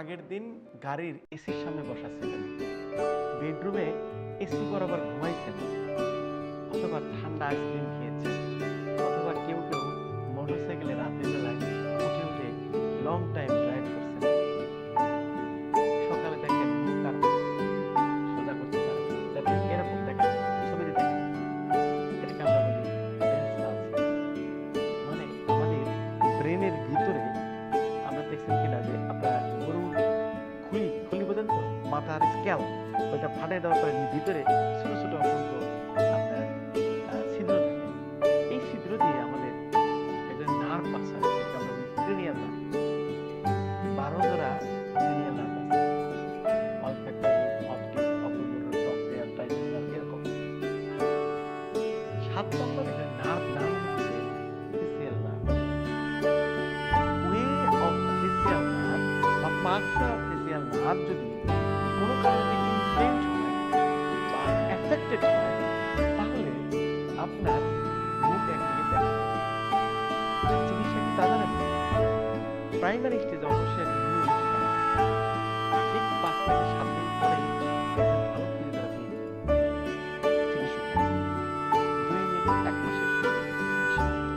আগের দিন গাড়ির এসির সামনে বসা বেডরুমে এসি বরাবর ঘুমাইছেন অথবা ঠান্ডা আইসক্রিম খেয়েছেন। অথবা কেউ কেউ মোটরসাইকেলে রাতের বেলায় উঠে উঠে লং টাইম ড্রাইভ করছেন। সকালে দেখেন কালো, সোজা করতে পারে। এরকম দেখেন ছবিতে দেখেন। এটাকে আমরা বলি মানে আমাদের ব্রেনের ভিতরে আমরা দেখছেন কিনা যে আপনার মাথার স্ক্যাল ওইটা ফাটাই দেওয়ার পরে ভিতরে ছোট ছোট অসংখ্য আপনার ছিদ্র থাকে। এই ছিদ্র দিয়ে আমাদের একটা নার্ভ আছে বলি নার্ভ বারো জোড়া ক্রেনিয়াল নার্ভ আছে সাত নম্বর একটা পাঁচটা ফেসিয়াল নার্ভ যদি প্রাইমারি যখন অবশ্যই